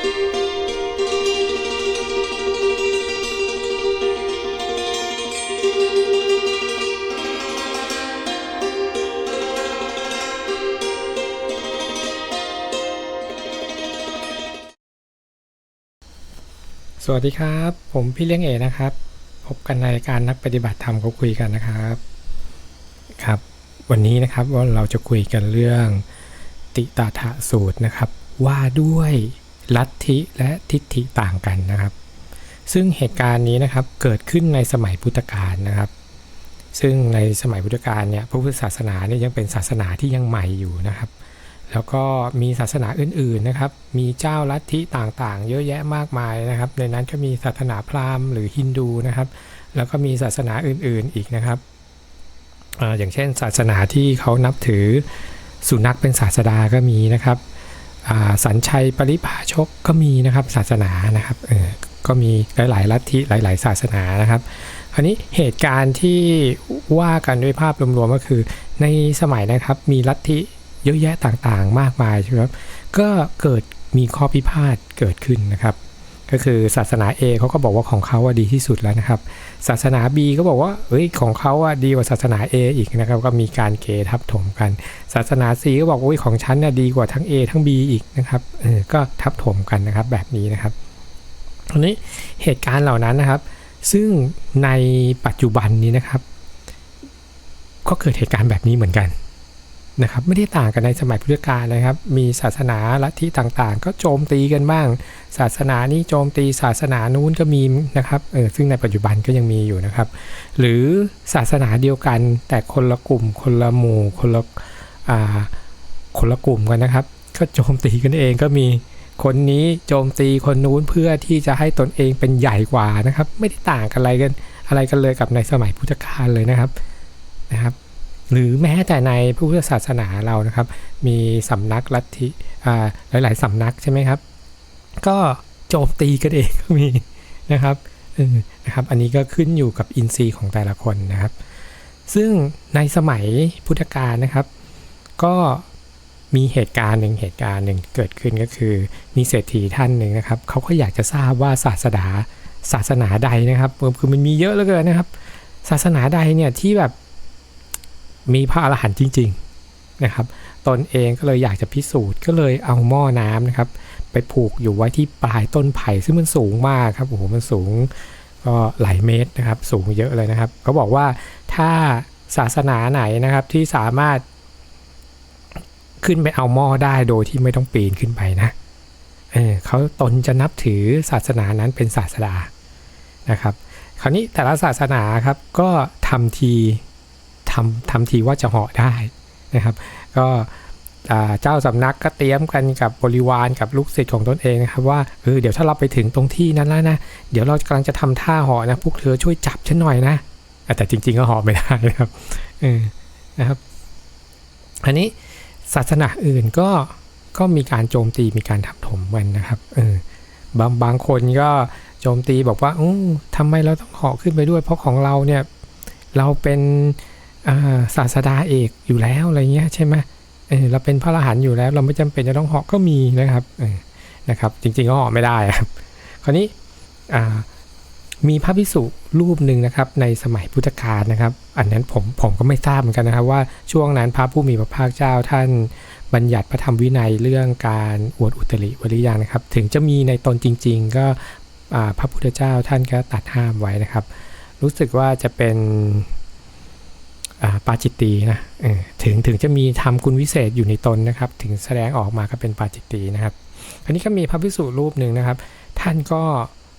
สวัสดีครับ ผมพี่เลี้ยงเอนะครับ พบกันในการนักปฏิบัติธรรมเขาคุยกันนะครับครับ วันนี้นะครับว่าเราจะคุยกันเรื่องติตาถะสูตรนะครับ ว่าด้วย ลัทธิและทิฏฐิต่างกันนะครับ ซึ่งเหตุการณ์นี้นะครับเกิดขึ้นในสมัยพุทธกาลนะครับ ซึ่งในสมัยพุทธกาลเนี่ยพระพุทธศาสนาเนี่ยยังเป็นศาสนาที่ยังใหม่อยู่นะครับ แล้วก็มีศาสนาอื่นๆนะครับ มีเจ้าลัทธิต่างๆ เยอะแยะมากมายนะครับ ในนั้นก็มีศาสนาพราหมณ์หรือฮินดูนะครับ แล้วก็มีศาสนาอื่นๆอีกนะครับอย่างเช่น ศาสนาที่เขานับถือสุนัขเป็นศาสดาก็มีนะครับ สัญชัยปริภาชกก็มีนะครับศาสนานะครับก็มีหลายๆลัทธิหลาย ๆ ศาสนานะครับคราวนี้เหตุการณ์ที่ว่ากันด้วยภาพรวมๆก็คือ ในสมัยนะครับมีลัทธิเยอะแยะต่างๆ มากมายใช่ไหมครับก็เกิดมีข้อพิพาทเกิดขึ้นนะครับ ก็คือศาสนา A เขาก็บอกว่าของเขาว่าดีที่สุดแล้วนะครับ ศาสนา B ก็บอกว่าเอ้ยของเขาว่าดีกว่าศาสนา A อีกนะครับ ก็มีการเกทับถมกัน ศาสนา C ก็บอกว่าโอ้ยของฉันน่ะดีกว่าทั้ง A ทั้ง B อีกนะครับเออก็ทับถมกันนะครับแบบนี้นะครับทีนี้เหตุการณ์เหล่านั้นนะครับ ซึ่งในปัจจุบันนี้นะครับ ก็เกิดเหตุการณ์แบบนี้เหมือนกัน นะครับไม่ได้ต่างกันในสมัยพุทธกาลนะครับ มีศาสนาลัทธิต่างๆ ก็โจมตีกันบ้าง ศาสนานี้โจมตีศาสนานู้นก็มีนะครับเออซึ่งในปัจจุบันก็ยังมีอยู่นะครับ หรือศาสนาเดียวกันแต่คนละกลุ่ม คนละหมู่คนละอ่าคนละกลุ่มกันนะครับ ก็โจมตีกันเองก็มีคนนี้โจมตีคนนู้นเพื่อที่จะให้ตนเองเป็นใหญ่กว่านะครับ ไม่ได้ต่างกันอะไรกันอะไรกันเลยกับในสมัยพุทธกาลเลยนะครับนะครับ หรือแม้แต่ในพุทธศาสนาเรานะครับ มีสำนักลัทธิอ่าหลาย ๆสำนักใช่ไหมครับ ก็โจมตีกันเองก็มีนะครับเออนะครับ อันนี้ก็ขึ้นอยู่กับอินทรีย์ของแต่ละคนนะครับ ซึ่งในสมัยพุทธกาลนะครับ ก็มีเหตุการณ์หนึ่งเหตุการณ์หนึ่งเกิดขึ้นก็คือมีเศรษฐีท่านหนึ่งนะครับเขาก็อยากจะทราบว่าศาสนาศาสนาใดนะครับคือมันมีเยอะเหลือเกินนะครับ ศาสนาใดเนี่ยที่แบบ มีพระอรหันต์จริง ๆนะครับ ตนเองก็เลยอยากจะพิสูจน์ก็เลยเอาหม้อน้ำนะครับ ไปผูกอยู่ไว้ที่ปลายต้นไผ่ซึ่งมันสูงมากครับโอ้โหมันสูงก็หลายเมตรนะครับ สูงเยอะเลยนะครับเขาบอกว่าถ้าศาสนาไหนนะครับที่สามารถขึ้นไปเอาหม้อได้โดยที่ไม่ต้องปีนขึ้นไปนะเออเขาตนจะนับถือศาสนานั้นเป็นศาสดานะครับ คราวนี้แต่ละศาสนาครับก็ทำที ทำทำทีว่าจะเหาะได้นะครับ ก็เจ้าสำนักก็เตรียมกันกับบริวารกับลูกศิษย์ของตนเองนะครับว่าเออเดี๋ยวถ้าเราไปถึงตรงที่นั้นแล้วนะ เดี๋ยวเรากำลังจะทำท่าเหาะนะ พวกเธอช่วยจับฉันหน่อยนะ แต่จริง ๆ ก็เหาะไม่ได้นะครับเออนะครับ อันนี้ศาสนาอื่นก็ก็มีการโจมตีมีการทับถมกันนะครับเออบางบางคนก็โจมตีบอกว่าอู้ทำไมเราต้องเหาะขึ้นไปด้วย เพราะของเราเนี่ยเราเป็น ศาสดาเอกอยู่แล้วอะไรเงี้ยใช่ไหมเออเราเป็นพระอรหันต์อยู่แล้ว เราไม่จำเป็นจะต้องเหาะก็มีนะครับเออนะครับ จริงๆก็เหาะไม่ได้ครับ คราวนี้มีพระภิกษุรูปหนึ่งนะครับ ในสมัยพุทธกาลนะครับ อันนั้นผมผมก็ไม่ทราบเหมือนกันนะครับ ว่าช่วงนั้นพระผู้มีพระภาคเจ้าท่านบัญญัติพระธรรมวินัยเรื่องการอวดอุตริวรือยังนะครับ ถึงจะมีในตนจริง ๆ ก็พระพุทธเจ้าท่านก็ตัดห้ามไว้นะครับ รู้สึกว่าจะเป็น ปาจิตตีนะถึงถึงจะมีทำคุณวิเศษอยู่ในตนนะครับ ถึงแสดงออกมาก็เป็นปาจิตตีนะครับ อันนี้ก็มีพระภิกษุรูปหนึ่งนะครับ ท่านก็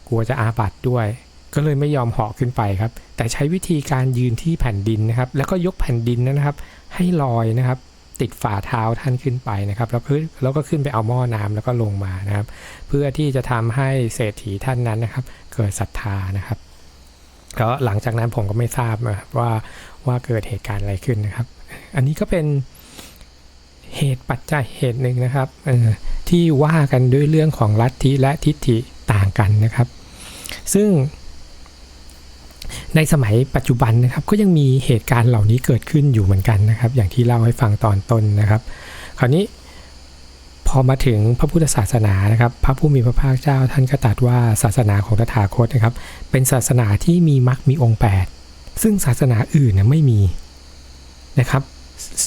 กลัวจะอาบัติด้วย ก็เลยไม่ยอมเหาะขึ้นไปครับ แต่ใช้วิธีการยืนที่แผ่นดินนะครับ แล้วก็ยกแผ่นดินนะครับ ให้ลอยนะครับ ติดฝ่าเท้าท่านขึ้นไปนะครับ แล้วก็แล้วก็ขึ้นไปเอาหม้อน้ำแล้วก็ลงมานะครับ เพื่อที่จะทำให้เศรษฐีท่านนั้นนะครับ เกิดศรัทธานะครับ ก็หลังจากนั้นผมก็ไม่ทราบว่าว่าเกิดเหตุการณ์อะไรขึ้นนะครับ อันนี้ก็เป็นเหตุปัจจัยเหตุหนึ่งนะครับที่ว่ากันด้วยเรื่องของลัทธิและทิฏฐิต่างกันนะครับ ซึ่งในสมัยปัจจุบันนะครับก็ยังมีเหตุการณ์เหล่านี้เกิดขึ้นอยู่เหมือนกันนะครับ อย่างที่เล่าให้ฟังตอนต้นนะครับ คราวนี้ พอมาถึงพระพุทธศาสนานะครับ พระผู้มีพระภาคเจ้าท่านก็ตรัสว่าศาสนาของตถาคตนะครับ เป็นศาสนาที่มีมรรคมีองค์ 8 ซึ่งศาสนาอื่นเนี่ยไม่มีนะครับ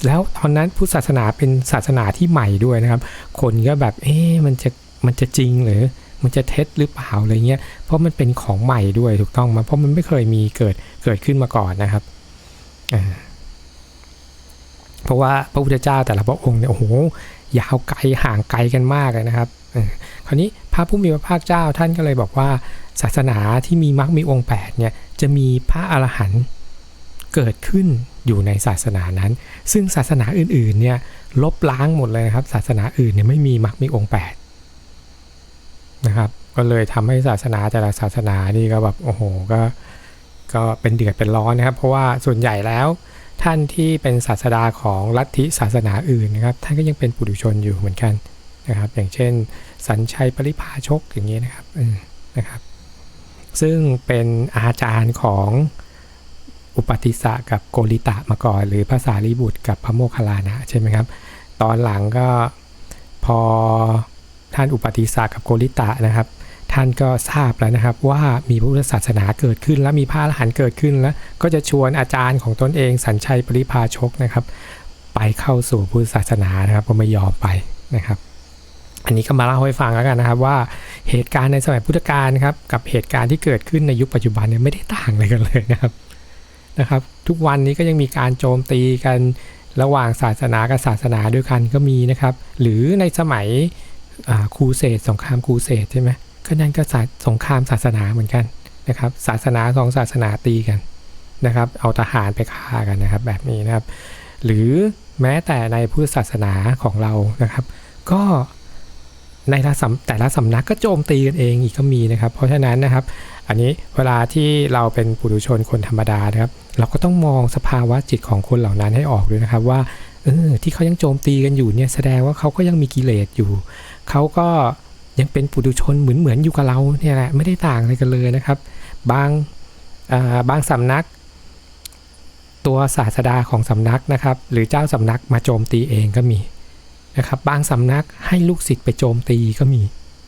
แล้วตอนนั้นพุทธศาสนาเป็นศาสนาที่ใหม่ด้วยนะครับ คนก็แบบเอ๊ะมันจะมันจะจริงหรือมันจะเท็จหรือเปล่าอะไรเงี้ย เพราะมันเป็นของใหม่ด้วยถูกต้องไหมาเพราะมันไม่เคยมีเกิดเกิดขึ้นมาก่อนนะครับอ่า เพราะว่าพระพุทธเจ้าแต่ละพระองค์เนี่ยโอ้โหยาวไกลห่างไกลกันมากเลยนะครับคราวนี้พระผู้มีพระภาคเจ้าท่านก็เลยบอกว่า ศาสนาที่มีมรรคมีองค์8เนี่ยจะมีพระอรหันต์เกิดขึ้นอยู่ในศาสนานั้น ซึ่งศาสนาอื่นๆเนี่ยลบล้างหมดเลยนะครับ ศาสนาอื่นเนี่ยไม่มีมรรคมีองค์8นะครับก็เลยทำให้ศาสนาแต่ละศาสนานี่ก็แบบโอ้โหก็ก็เป็นเดือดเป็นร้อนนะครับ เพราะว่าส่วนใหญ่แล้ว ท่านที่เป็นศาสดาของลัทธิศาสนาอื่นนะครับ ท่านก็ยังเป็นปุถุชนอยู่เหมือนกันนะครับ อย่างเช่น สัญชัยปริภาชกอย่างนี้นะครับนะครับ ซึ่งเป็นอาจารย์ของอุปติสสะกับโกริตะมาก่อน หรือภาษาลีบุตรกับพระโมคคัลลานะใช่ไหมครับ ตอนหลังก็พอท่านอุปติสสะกับโกริตะนะครับ ท่านก็ทราบแล้วนะครับว่ามีพุทธศาสนาเกิดขึ้น และมีพระอรหันต์เกิดขึ้นแล้ว ก็จะชวนอาจารย์ของตนเองสัญชัยปริพาชกนะครับ ไปเข้าสู่พุทธศาสนานะครับก็ไม่ยอมไปนะครับ อันนี้ก็มาเล่าให้ฟังแล้วกันนะครับ ว่าเหตุการณ์ในสมัยพุทธกาลครับกับเหตุการณ์ที่เกิดขึ้นในยุคปัจจุบันเนี่ยไม่ได้ต่างอะไรกันเลยนะครับนะครับ ทุกวันนี้ก็ยังมีการโจมตีกันระหว่างศาสนากับศาสนาด้วยกันก็มีนะครับ หรือในสมัยครูเสดสงครามครูเสดใช่ไหม ก็นั่นก็สงครามศาสนาเหมือนกันนะครับ ศาสนาสองศาสนาตีกันนะครับ เอาทหารไปฆ่ากันนะครับ แบบนี้นะครับ หรือแม้แต่ในพุทธศาสนาของเรานะครับ ก็ในแต่ละสำนักก็โจมตีกันเองอีกก็มีนะครับ เพราะฉะนั้นนะครับ อันนี้เวลาที่เราเป็นปุถุชนคนธรรมดานะครับ เราก็ต้องมองสภาวะจิตของคนเหล่านั้นให้ออกด้วยนะครับว่าเออที่เขายังโจมตีกันอยู่เนี่ยแสดงว่าเขาก็ยังมีกิเลสอยู่ เขาก็ ยังเป็นปุถุชนเหมือนเหมือนอยู่กับเราเนี่ยแหละไม่ได้ต่างอะไรกันเลยนะครับ บางบางสำนัก ตัวศาสดาของสำนักนะครับ หรือเจ้าสำนักมาโจมตีเองก็มีนะครับ บางสำนักให้ลูกศิษย์ไปโจมตีก็มี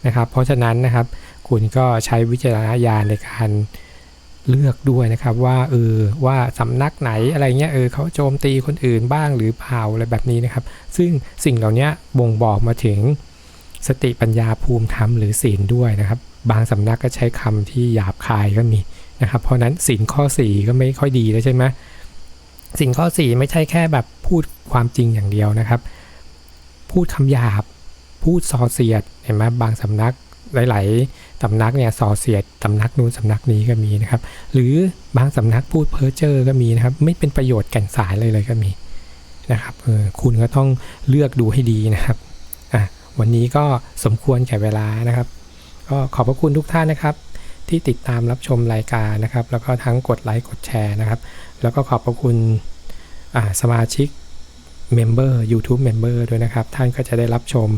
นะครับ เพราะฉะนั้นนะครับคุณก็ใช้วิจารณญาณในการเลือกด้วยนะครับว่าเออว่าสำนักไหนอะไรเงี้ยเออเขาโจมตีคนอื่นบ้างหรือเปล่าอะไรแบบนี้นะครับ ซึ่งสิ่งเหล่านี้บ่งบอกมาถึง สติปัญญาภูมิธรรมหรือศีลด้วยนะครับ บางสำนักก็ใช้คำที่หยาบคายก็มีนะครับ เพราะนั้นศีลข้อ 4 ก็ไม่ค่อยดีแล้วใช่ไหมสิ่งข้อ 4 ไม่ใช่แค่แบบพูดความจริงอย่างเดียวนะครับ พูดคำหยาบ พูดส่อเสียดเห็นไหมบางสำนักหลาย ๆ สำนักเนี่ยส่อเสียดสำนักนู้นสำนักนี้ก็มีนะครับ หรือบางสำนักพูดเพ้อเจ้อก็มีนะครับ ไม่เป็นประโยชน์แก่นสายเลยเลยก็มีนะครับเออคุณก็ต้องเลือกดูให้ดีนะครับ วันนี้ก็สมควรแก่เวลานะครับ ก็ขอบพระคุณทุกท่านนะครับ ที่ติดตามรับชมรายการนะครับ แล้วก็ทั้งกดไลค์กดแชร์นะครับ แล้วก็ขอบพระคุณสมาชิกเมมเบอร์ YouTube Member ด้วยนะครับ ท่านก็จะได้รับชม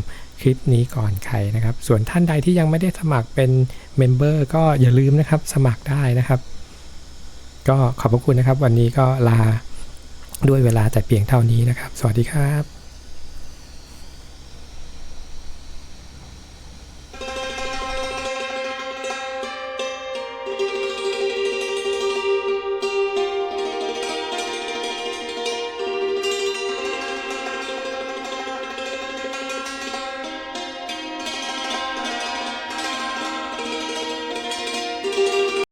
คลิปนี้ก่อนใครนะครับ ส่วนท่านใดที่ยังไม่ได้สมัครเป็นเมมเบอร์ก็อย่าลืมนะครับสมัครได้นะครับ ก็ขอบพระคุณนะครับ วันนี้ก็ลาด้วยเวลาแต่เพียงเท่านี้นะครับ สวัสดีครับ